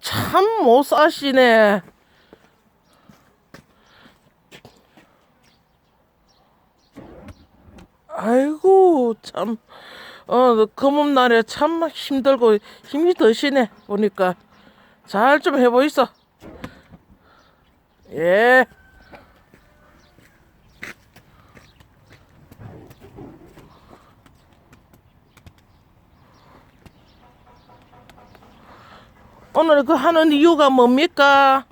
참 못 사시네. 아이고 참. 어 검은 날에 참 힘들고 힘이 드시네 보니까 잘 좀 해보이소. 예. 오늘 그 하는 이유가 뭡니까?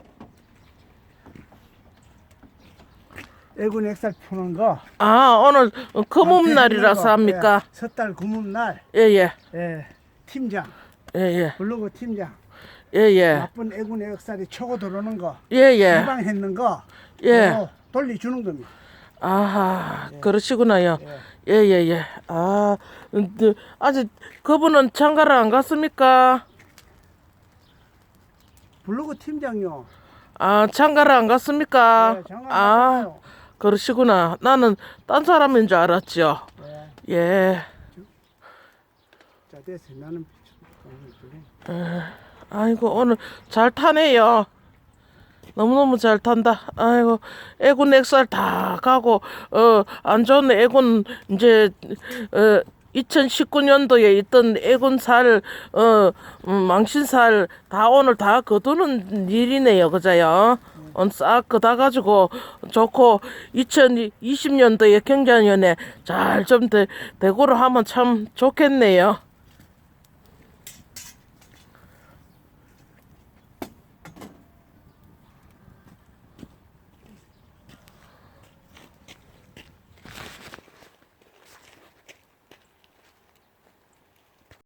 애군 액살 푸는 거. 아 오늘 검은 날이라서 거. 합니까? 예, 섣달 구문날. 예예 예, 팀장, 예예 블로그 팀장. 예예 나쁜 애군 액살이 초고 들어오는 거. 예예 해방했는 거. 예. 그거 돌려주는 겁니다. 아하 그러시구나요 예예예 아 음, 그, 아직 그분은 장가를 안 갔습니까? 블로그 팀장요. 아 장가를 안 갔습니까? 예, 장관 아 맞아요. 그러시구나 나는 딴 사람인 줄 알았죠 예. 예 자, 됐어. 나는 그래. 아이고 오늘 잘 타네요. 너무너무 잘 탄다. 아이고 애군 액살 다 가고 어 안 좋은 애군 이제 어 2019년도에 있던 애군살 어 음, 망신살 다 오늘 다 거두는 일이네요, 그자요. 오늘 싹 거다 가지고 좋고 2020년도에 경자년에 잘 좀 대고를 하면 참 좋겠네요.